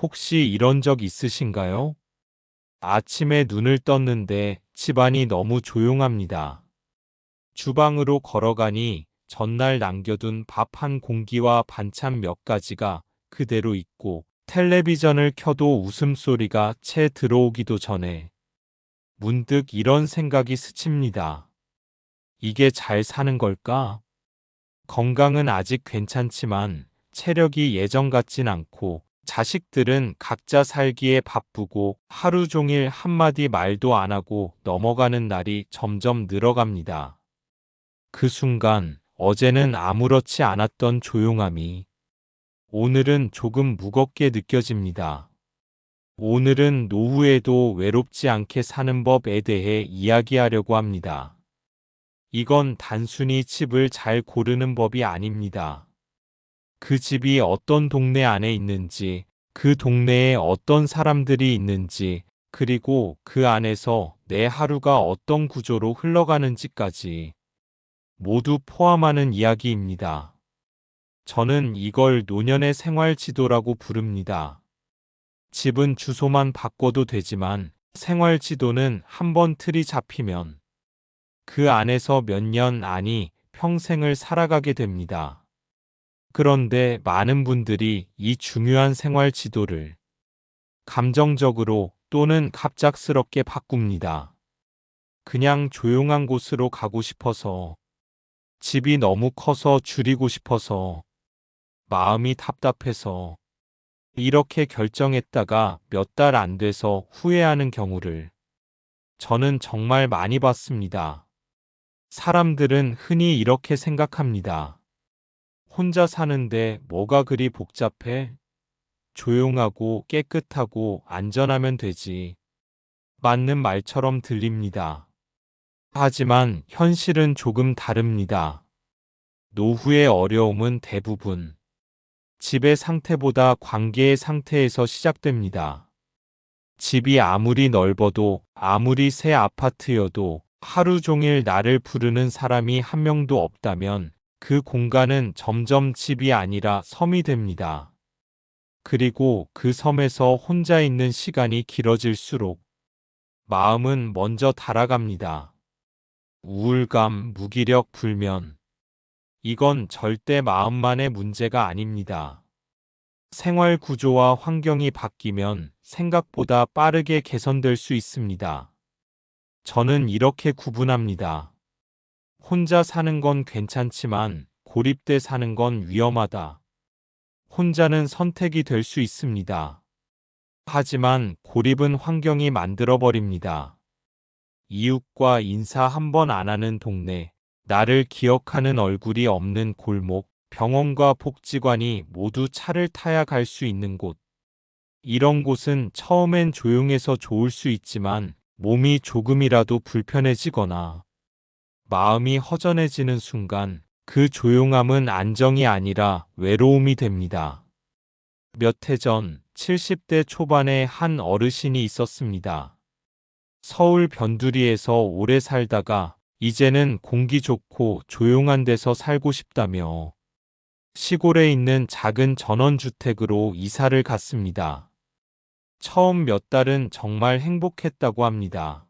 혹시 이런 적 있으신가요? 아침에 눈을 떴는데 집안이 너무 조용합니다. 주방으로 걸어가니 전날 남겨둔 밥 한 공기와 반찬 몇 가지가 그대로 있고 텔레비전을 켜도 웃음소리가 채 들어오기도 전에 문득 이런 생각이 스칩니다. 이게 잘 사는 걸까? 건강은 아직 괜찮지만 체력이 예전 같진 않고 자식들은 각자 살기에 바쁘고 하루 종일 한마디 말도 안 하고 넘어가는 날이 점점 늘어갑니다. 그 순간 어제는 아무렇지 않았던 조용함이 오늘은 조금 무겁게 느껴집니다. 오늘은 노후에도 외롭지 않게 사는 법에 대해 이야기하려고 합니다. 이건 단순히 집을 잘 고르는 법이 아닙니다. 그 집이 어떤 동네 안에 있는지, 그 동네에 어떤 사람들이 있는지, 그리고 그 안에서 내 하루가 어떤 구조로 흘러가는지까지 모두 포함하는 이야기입니다. 저는 이걸 노년의 생활 지도라고 부릅니다. 집은 주소만 바꿔도 되지만 생활 지도는 한번 틀이 잡히면 그 안에서 몇 년 아니 평생을 살아가게 됩니다. 그런데 많은 분들이 이 중요한 생활 지도를 감정적으로 또는 갑작스럽게 바꿉니다. 그냥 조용한 곳으로 가고 싶어서, 집이 너무 커서 줄이고 싶어서, 마음이 답답해서, 이렇게 결정했다가 몇 달 안 돼서 후회하는 경우를 저는 정말 많이 봤습니다. 사람들은 흔히 이렇게 생각합니다. 혼자 사는데 뭐가 그리 복잡해? 조용하고 깨끗하고 안전하면 되지. 맞는 말처럼 들립니다. 하지만 현실은 조금 다릅니다. 노후의 어려움은 대부분 집의 상태보다 관계의 상태에서 시작됩니다. 집이 아무리 넓어도 아무리 새 아파트여도 하루 종일 나를 부르는 사람이 한 명도 없다면 그 공간은 점점 집이 아니라 섬이 됩니다. 그리고 그 섬에서 혼자 있는 시간이 길어질수록 마음은 먼저 달아갑니다. 우울감, 무기력, 불면. 이건 절대 마음만의 문제가 아닙니다. 생활 구조와 환경이 바뀌면 생각보다 빠르게 개선될 수 있습니다. 저는 이렇게 구분합니다. 혼자 사는 건 괜찮지만 고립돼 사는 건 위험하다. 혼자는 선택이 될 수 있습니다. 하지만 고립은 환경이 만들어버립니다. 이웃과 인사 한 번 안 하는 동네, 나를 기억하는 얼굴이 없는 골목, 병원과 복지관이 모두 차를 타야 갈 수 있는 곳. 이런 곳은 처음엔 조용해서 좋을 수 있지만 몸이 조금이라도 불편해지거나 마음이 허전해지는 순간 그 조용함은 안정이 아니라 외로움이 됩니다. 몇 해 전 70대 초반에 한 어르신이 있었습니다. 서울 변두리에서 오래 살다가 이제는 공기 좋고 조용한 데서 살고 싶다며 시골에 있는 작은 전원주택으로 이사를 갔습니다. 처음 몇 달은 정말 행복했다고 합니다.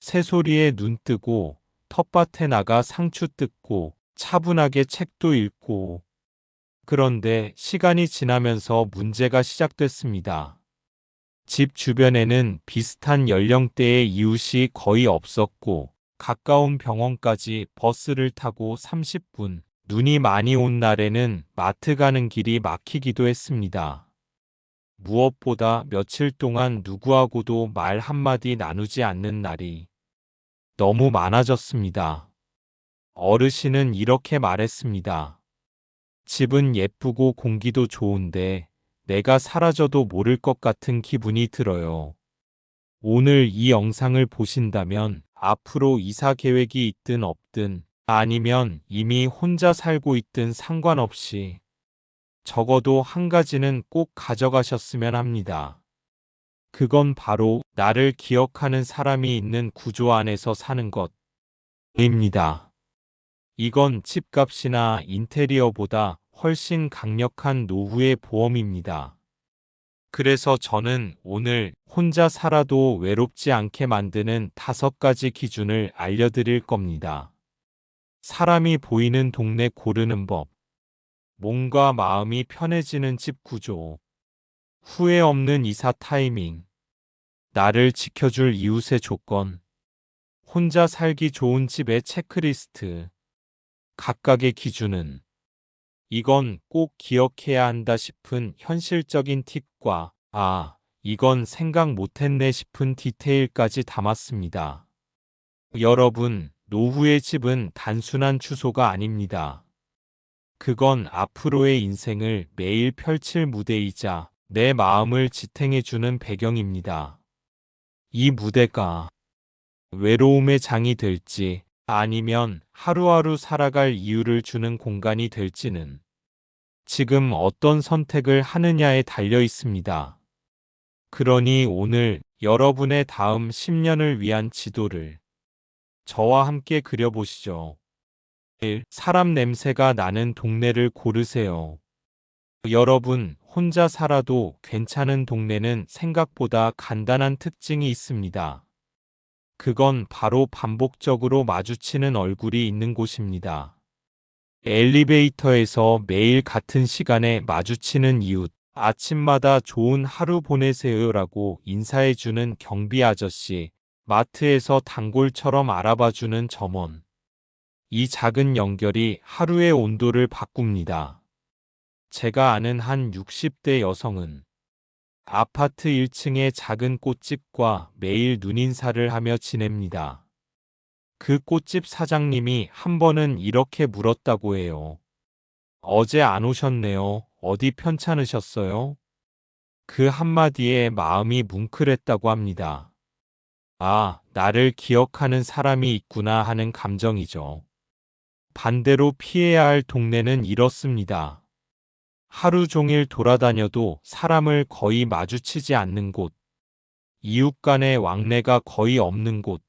새소리에 눈 뜨고 텃밭에 나가 상추 뜯고 차분하게 책도 읽고 그런데 시간이 지나면서 문제가 시작됐습니다. 집 주변에는 비슷한 연령대의 이웃이 거의 없었고 가까운 병원까지 버스를 타고 30분, 눈이 많이 온 날에는 마트 가는 길이 막히기도 했습니다. 무엇보다 며칠 동안 누구하고도 말 한마디 나누지 않는 날이 너무 많아졌습니다. 어르신은 이렇게 말했습니다. 집은 예쁘고 공기도 좋은데 내가 사라져도 모를 것 같은 기분이 들어요. 오늘 이 영상을 보신다면 앞으로 이사 계획이 있든 없든 아니면 이미 혼자 살고 있든 상관없이 적어도 한 가지는 꼭 가져가셨으면 합니다. 그건 바로 나를 기억하는 사람이 있는 구조 안에서 사는 것입니다. 이건 집값이나 인테리어보다 훨씬 강력한 노후의 보험입니다. 그래서 저는 오늘 혼자 살아도 외롭지 않게 만드는 다섯 가지 기준을 알려드릴 겁니다. 사람이 보이는 동네 고르는 법. 몸과 마음이 편해지는 집 구조. 후회 없는 이사 타이밍. 나를 지켜줄 이웃의 조건. 혼자 살기 좋은 집의 체크리스트. 각각의 기준은 이건 꼭 기억해야 한다 싶은 현실적인 팁과 아, 이건 생각 못했네 싶은 디테일까지 담았습니다. 여러분, 노후의 집은 단순한 주소가 아닙니다. 그건 앞으로의 인생을 매일 펼칠 무대이자 내 마음을 지탱해주는 배경입니다. 이 무대가 외로움의 장이 될지 아니면 하루하루 살아갈 이유를 주는 공간이 될지는 지금 어떤 선택을 하느냐에 달려 있습니다. 그러니 오늘 여러분의 다음 10년을 위한 지도를 저와 함께 그려보시죠. 1. 사람 냄새가 나는 동네를 고르세요. 여러분, 혼자 살아도 괜찮은 동네는 생각보다 간단한 특징이 있습니다. 그건 바로 반복적으로 마주치는 얼굴이 있는 곳입니다. 엘리베이터에서 매일 같은 시간에 마주치는 이웃, 아침마다 좋은 하루 보내세요라고 인사해주는 경비 아저씨, 마트에서 단골처럼 알아봐주는 점원. 이 작은 연결이 하루의 온도를 바꿉니다. 제가 아는 한 60대 여성은 아파트 1층의 작은 꽃집과 매일 눈인사를 하며 지냅니다. 그 꽃집 사장님이 한 번은 이렇게 물었다고 해요. 어제 안 오셨네요. 어디 편찮으셨어요? 그 한마디에 마음이 뭉클했다고 합니다. 아, 나를 기억하는 사람이 있구나 하는 감정이죠. 반대로 피해야 할 동네는 이렇습니다. 하루 종일 돌아다녀도 사람을 거의 마주치지 않는 곳, 이웃 간의 왕래가 거의 없는 곳,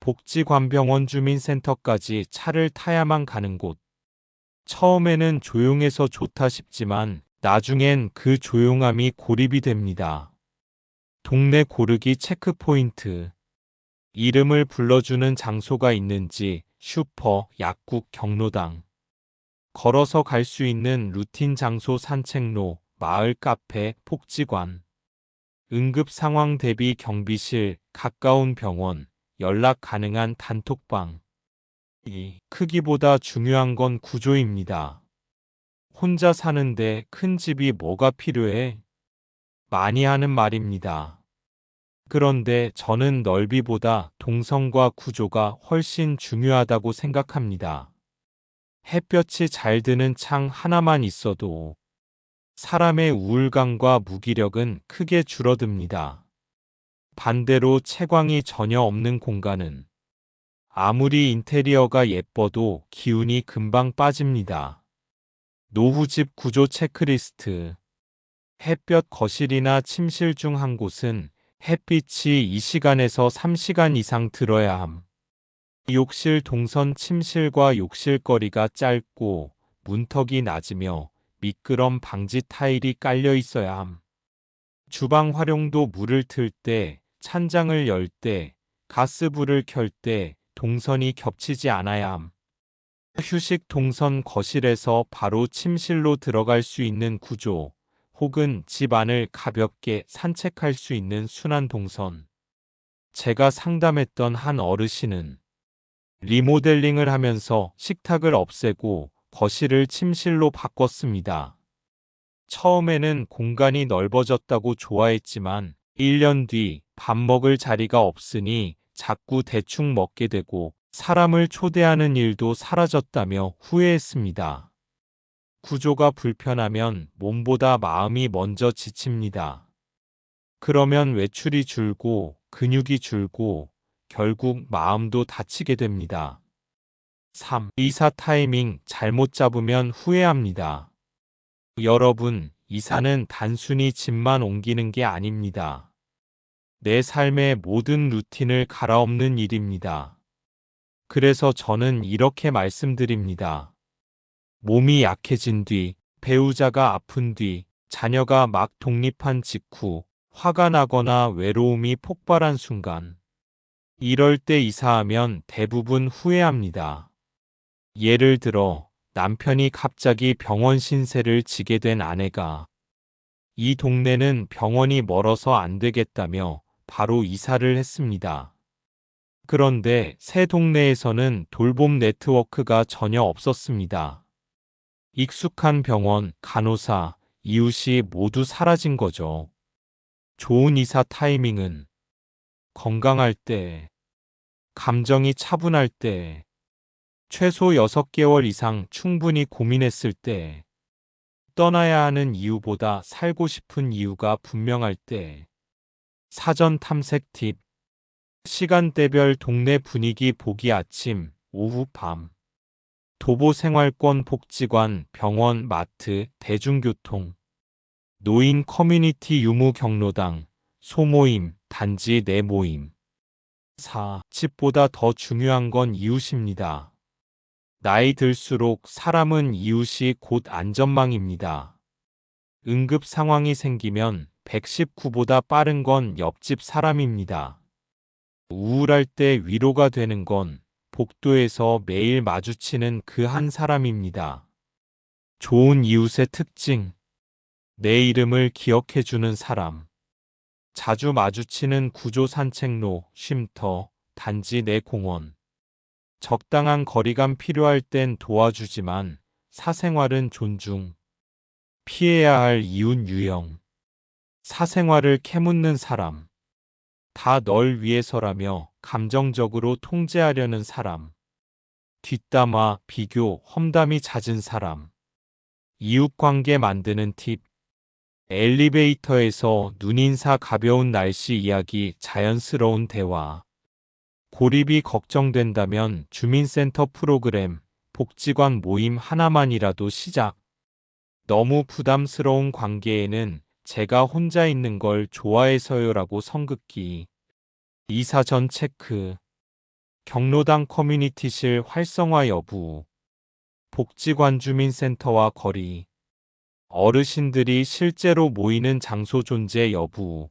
복지관병원 주민센터까지 차를 타야만 가는 곳. 처음에는 조용해서 좋다 싶지만 나중엔 그 조용함이 고립이 됩니다. 동네 고르기 체크포인트. 이름을 불러주는 장소가 있는지 슈퍼, 약국, 경로당. 걸어서 갈 수 있는 루틴 장소 산책로, 마을 카페, 복지관. 응급 상황 대비 경비실, 가까운 병원, 연락 가능한 단톡방. 이 크기보다 중요한 건 구조입니다. 혼자 사는데 큰 집이 뭐가 필요해? 많이 하는 말입니다. 그런데 저는 넓이보다 동성과 구조가 훨씬 중요하다고 생각합니다. 햇볕이 잘 드는 창 하나만 있어도 사람의 우울감과 무기력은 크게 줄어듭니다. 반대로 채광이 전혀 없는 공간은 아무리 인테리어가 예뻐도 기운이 금방 빠집니다. 노후집 구조 체크리스트. 햇볕 거실이나 침실 중 한 곳은 햇빛이 2시간에서 3시간 이상 들어야 함. 욕실 동선 침실과 욕실거리가 짧고 문턱이 낮으며 미끄럼 방지 타일이 깔려 있어야 함. 주방 활용도 물을 틀 때, 찬장을 열 때, 가스불을 켤 때 동선이 겹치지 않아야 함. 휴식 동선 거실에서 바로 침실로 들어갈 수 있는 구조, 혹은 집 안을 가볍게 산책할 수 있는 순환 동선. 제가 상담했던 한 어르신은 리모델링을 하면서 식탁을 없애고 거실을 침실로 바꿨습니다. 처음에는 공간이 넓어졌다고 좋아했지만 1년 뒤 밥 먹을 자리가 없으니 자꾸 대충 먹게 되고 사람을 초대하는 일도 사라졌다며 후회했습니다. 구조가 불편하면 몸보다 마음이 먼저 지칩니다. 그러면 외출이 줄고 근육이 줄고 결국 마음도 다치게 됩니다. 3. 이사 타이밍 잘못 잡으면 후회합니다. 여러분, 이사는 단순히 집만 옮기는 게 아닙니다. 내 삶의 모든 루틴을 갈아엎는 일입니다. 그래서 저는 이렇게 말씀드립니다. 몸이 약해진 뒤, 배우자가 아픈 뒤, 자녀가 막 독립한 직후 화가 나거나 외로움이 폭발한 순간. 이럴 때 이사하면 대부분 후회합니다. 예를 들어 남편이 갑자기 병원 신세를 지게 된 아내가 이 동네는 병원이 멀어서 안 되겠다며 바로 이사를 했습니다. 그런데 새 동네에서는 돌봄 네트워크가 전혀 없었습니다. 익숙한 병원, 간호사, 이웃이 모두 사라진 거죠. 좋은 이사 타이밍은 건강할 때, 감정이 차분할 때, 최소 6개월 이상 충분히 고민했을 때, 떠나야 하는 이유보다 살고 싶은 이유가 분명할 때, 사전 탐색 팁, 시간대별 동네 분위기 보기 아침, 오후 밤, 도보 생활권 복지관, 병원, 마트, 대중교통, 노인 커뮤니티 유무 경로당, 소모임, 단지 내 모임. 4. 집보다 더 중요한 건 이웃입니다. 나이 들수록 사람은 이웃이 곧 안전망입니다. 응급 상황이 생기면 119보다 빠른 건 옆집 사람입니다. 우울할 때 위로가 되는 건 복도에서 매일 마주치는 그 한 사람입니다. 좋은 이웃의 특징. 내 이름을 기억해주는 사람. 자주 마주치는 구조 산책로, 쉼터, 단지 내 공원. 적당한 거리감 필요할 땐 도와주지만 사생활은 존중. 피해야 할 이웃 유형. 사생활을 캐묻는 사람. 다 널 위해서라며 감정적으로 통제하려는 사람. 뒷담화, 비교, 험담이 잦은 사람. 이웃 관계 만드는 팁. 엘리베이터에서 눈인사 가벼운 날씨 이야기 자연스러운 대화. 고립이 걱정된다면 주민센터 프로그램, 복지관 모임 하나만이라도 시작. 너무 부담스러운 관계에는 제가 혼자 있는 걸 좋아해서요라고 성급기. 이사 전 체크. 경로당 커뮤니티실 활성화 여부. 복지관 주민센터와 거리. 어르신들이 실제로 모이는 장소 존재 여부.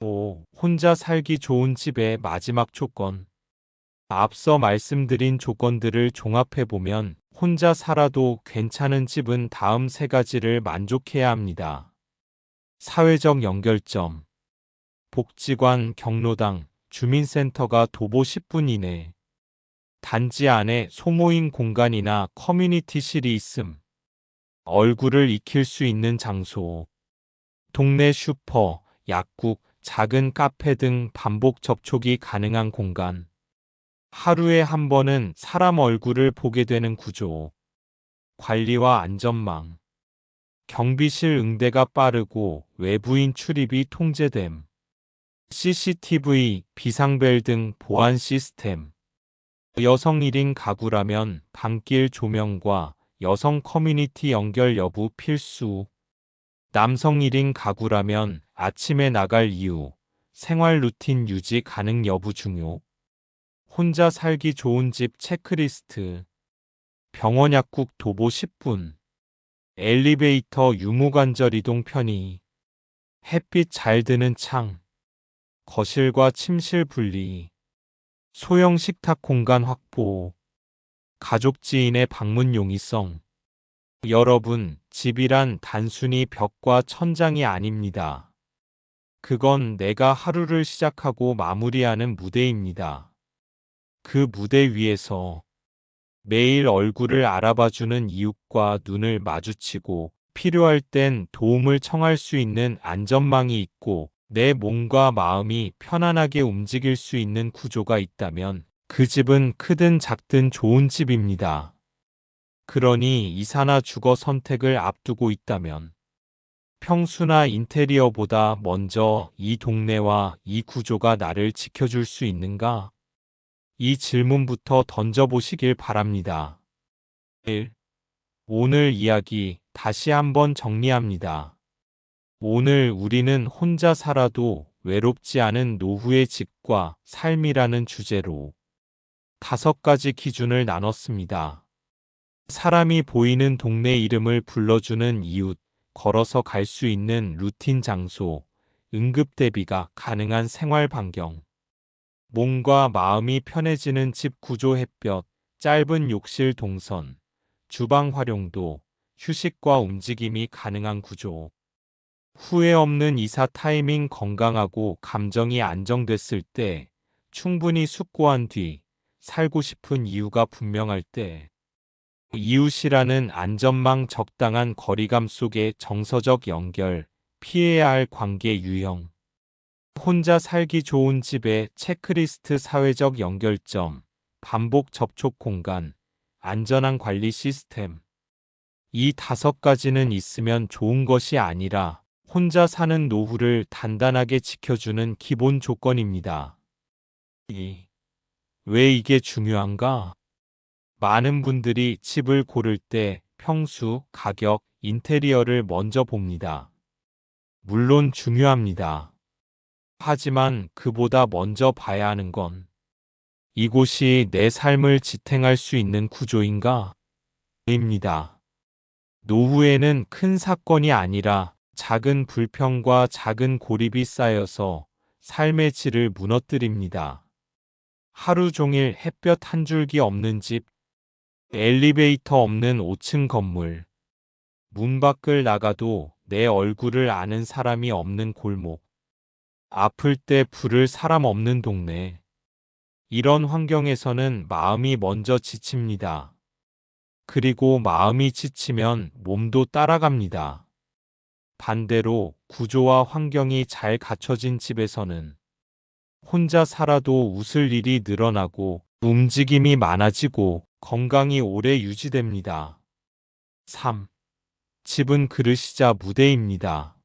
5. 혼자 살기 좋은 집의 마지막 조건. 앞서 말씀드린 조건들을 종합해보면 혼자 살아도 괜찮은 집은 다음 세 가지를 만족해야 합니다. 사회적 연결점. 복지관, 경로당, 주민센터가 도보 10분 이내. 단지 안에 소모임 공간이나 커뮤니티실이 있음. 얼굴을 익힐 수 있는 장소. 동네 슈퍼, 약국, 작은 카페 등 반복 접촉이 가능한 공간. 하루에 한 번은 사람 얼굴을 보게 되는 구조. 관리와 안전망. 경비실 응대가 빠르고 외부인 출입이 통제됨. CCTV, 비상벨 등 보안 시스템. 여성 1인 가구라면 방길 조명과 여성 커뮤니티 연결 여부 필수. 남성 1인 가구라면 아침에 나갈 이유, 생활 루틴 유지 가능 여부 중요. 혼자 살기 좋은 집 체크리스트. 병원 약국 도보 10분. 엘리베이터 유무관절 이동 편의. 햇빛 잘 드는 창. 거실과 침실 분리. 소형 식탁 공간 확보. 가족 지인의 방문 용이 성. 여러분, 집이란 단순히 벽과 천장이 아닙니다. 그건 내가 하루를 시작하고 마무리하는 무대입니다. 그 무대 위에서 매일 얼굴을 알아봐주는 이웃과 눈을 마주치고 필요할 땐 도움을 청할 수 있는 안전망이 있고 내 몸과 마음이 편안하게 움직일 수 있는 구조가 있다면 그 집은 크든 작든 좋은 집입니다. 그러니 이사나 주거 선택을 앞두고 있다면 평수나 인테리어보다 먼저 이 동네와 이 구조가 나를 지켜줄 수 있는가? 이 질문부터 던져보시길 바랍니다. 1. 오늘 이야기 다시 한번 정리합니다. 오늘 우리는 혼자 살아도 외롭지 않은 노후의 집과 삶이라는 주제로 다섯 가지 기준을 나눴습니다. 사람이 보이는 동네 이름을 불러주는 이웃, 걸어서 갈 수 있는 루틴 장소, 응급 대비가 가능한 생활 반경. 몸과 마음이 편해지는 집 구조 햇볕, 짧은 욕실 동선, 주방 활용도, 휴식과 움직임이 가능한 구조. 후회 없는 이사 타이밍 건강하고 감정이 안정됐을 때, 충분히 숙고한 뒤, 살고 싶은 이유가 분명할 때, 이웃이라는 안전망 적당한 거리감 속의 정서적 연결, 피해야 할 관계 유형. 혼자 살기 좋은 집의 체크리스트 사회적 연결점, 반복 접촉 공간, 안전한 관리 시스템. 이 다섯 가지는 있으면 좋은 것이 아니라 혼자 사는 노후를 단단하게 지켜주는 기본 조건입니다. 이, 왜 이게 중요한가? 많은 분들이 집을 고를 때 평수, 가격, 인테리어를 먼저 봅니다. 물론 중요합니다. 하지만 그보다 먼저 봐야 하는 건 이곳이 내 삶을 지탱할 수 있는 구조인가? 입니다. 노후에는 큰 사건이 아니라 작은 불평과 작은 고립이 쌓여서 삶의 질을 무너뜨립니다. 하루 종일 햇볕 한 줄기 없는 집, 엘리베이터 없는 5층 건물, 문 밖을 나가도 내 얼굴을 아는 사람이 없는 골목, 아플 때 부를 사람 없는 동네. 이런 환경에서는 마음이 먼저 지칩니다. 그리고 마음이 지치면 몸도 따라갑니다. 반대로 구조와 환경이 잘 갖춰진 집에서는 혼자 살아도 웃을 일이 늘어나고 움직임이 많아지고 건강이 오래 유지됩니다. 3. 집은 그릇이자 무대입니다.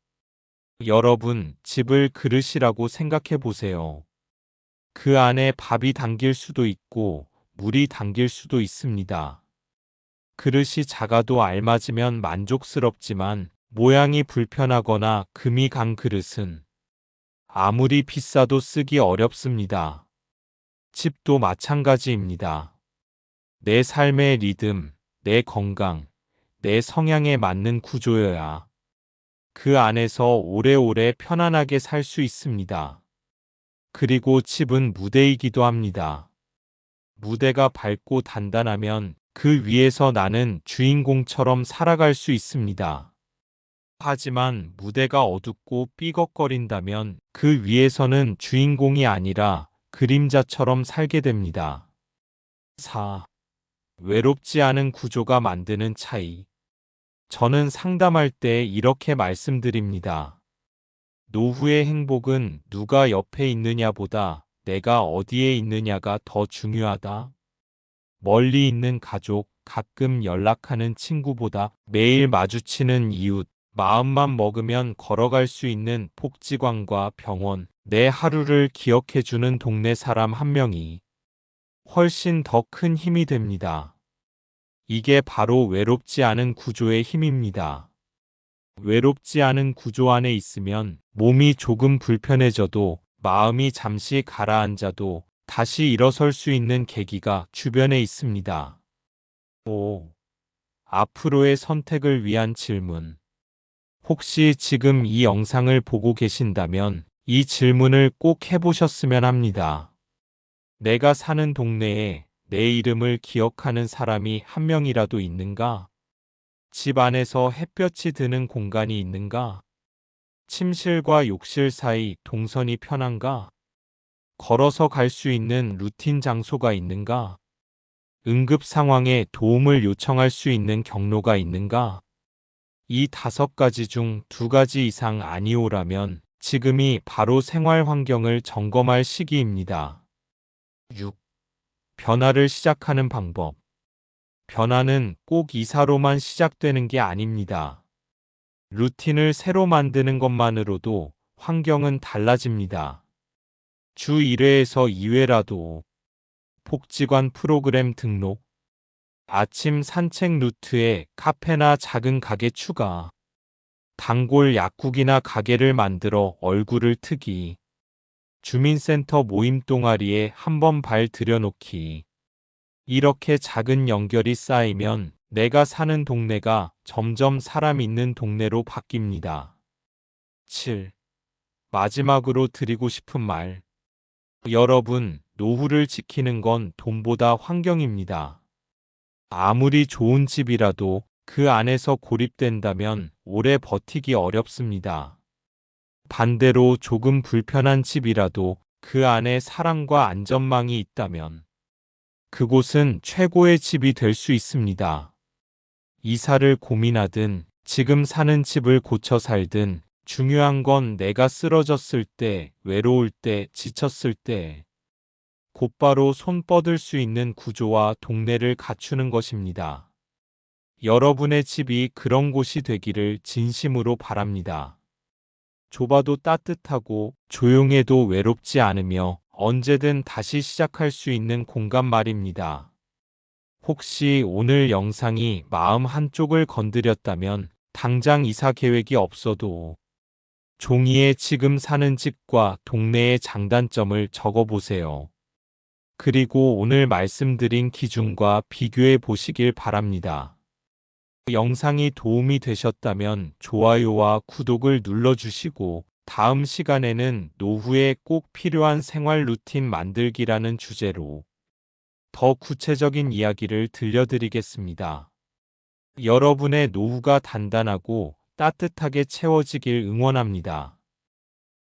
여러분, 집을 그릇이라고 생각해 보세요. 그 안에 밥이 담길 수도 있고 물이 담길 수도 있습니다. 그릇이 작아도 알맞으면 만족스럽지만 모양이 불편하거나 금이 간 그릇은 아무리 비싸도 쓰기 어렵습니다. 집도 마찬가지입니다. 내 삶의 리듬, 내 건강, 내 성향에 맞는 구조여야 그 안에서 오래오래 편안하게 살 수 있습니다. 그리고 집은 무대이기도 합니다. 무대가 밝고 단단하면 그 위에서 나는 주인공처럼 살아갈 수 있습니다. 하지만 무대가 어둡고 삐걱거린다면 그 위에서는 주인공이 아니라 그림자처럼 살게 됩니다. 4. 외롭지 않은 구조가 만드는 차이. 저는 상담할 때 이렇게 말씀드립니다. 노후의 행복은 누가 옆에 있느냐보다 내가 어디에 있느냐가 더 중요하다. 멀리 있는 가족, 가끔 연락하는 친구보다 매일 마주치는 이웃, 마음만 먹으면 걸어갈 수 있는 복지관과 병원, 내 하루를 기억해주는 동네 사람 한 명이 훨씬 더 큰 힘이 됩니다. 이게 바로 외롭지 않은 구조의 힘입니다. 외롭지 않은 구조 안에 있으면 몸이 조금 불편해져도 마음이 잠시 가라앉아도 다시 일어설 수 있는 계기가 주변에 있습니다. 5. 앞으로의 선택을 위한 질문. 혹시 지금 이 영상을 보고 계신다면 이 질문을 꼭 해보셨으면 합니다. 내가 사는 동네에 내 이름을 기억하는 사람이 한 명이라도 있는가? 집 안에서 햇볕이 드는 공간이 있는가? 침실과 욕실 사이 동선이 편한가? 걸어서 갈 수 있는 루틴 장소가 있는가? 응급 상황에 도움을 요청할 수 있는 경로가 있는가? 이 다섯 가지 중 두 가지 이상 아니오라면 지금이 바로 생활 환경을 점검할 시기입니다. 6. 변화를 시작하는 방법. 변화는 꼭 이사로만 시작되는 게 아닙니다. 루틴을 새로 만드는 것만으로도 환경은 달라집니다. 주 1회에서 2회라도 복지관 프로그램 등록, 아침 산책 루트에 카페나 작은 가게 추가, 단골 약국이나 가게를 만들어 얼굴을 트기, 주민센터 모임 동아리에 한번 발 들여놓기. 이렇게 작은 연결이 쌓이면 내가 사는 동네가 점점 사람 있는 동네로 바뀝니다. 7. 마지막으로 드리고 싶은 말. 여러분, 노후를 지키는 건 돈보다 환경입니다. 아무리 좋은 집이라도 그 안에서 고립된다면 오래 버티기 어렵습니다. 반대로 조금 불편한 집이라도 그 안에 사랑과 안전망이 있다면 그곳은 최고의 집이 될 수 있습니다. 이사를 고민하든 지금 사는 집을 고쳐 살든 중요한 건 내가 쓰러졌을 때, 외로울 때, 지쳤을 때 곧바로 손 뻗을 수 있는 구조와 동네를 갖추는 것입니다. 여러분의 집이 그런 곳이 되기를 진심으로 바랍니다. 좁아도 따뜻하고 조용해도 외롭지 않으며 언제든 다시 시작할 수 있는 공간 말입니다. 혹시 오늘 영상이 마음 한쪽을 건드렸다면 당장 이사 계획이 없어도 종이에 지금 사는 집과 동네의 장단점을 적어 보세요. 그리고 오늘 말씀드린 기준과 비교해 보시길 바랍니다. 영상이 도움이 되셨다면 좋아요와 구독을 눌러주시고 다음 시간에는 노후에 꼭 필요한 생활 루틴 만들기라는 주제로 더 구체적인 이야기를 들려드리겠습니다. 여러분의 노후가 단단하고 따뜻하게 채워지길 응원합니다.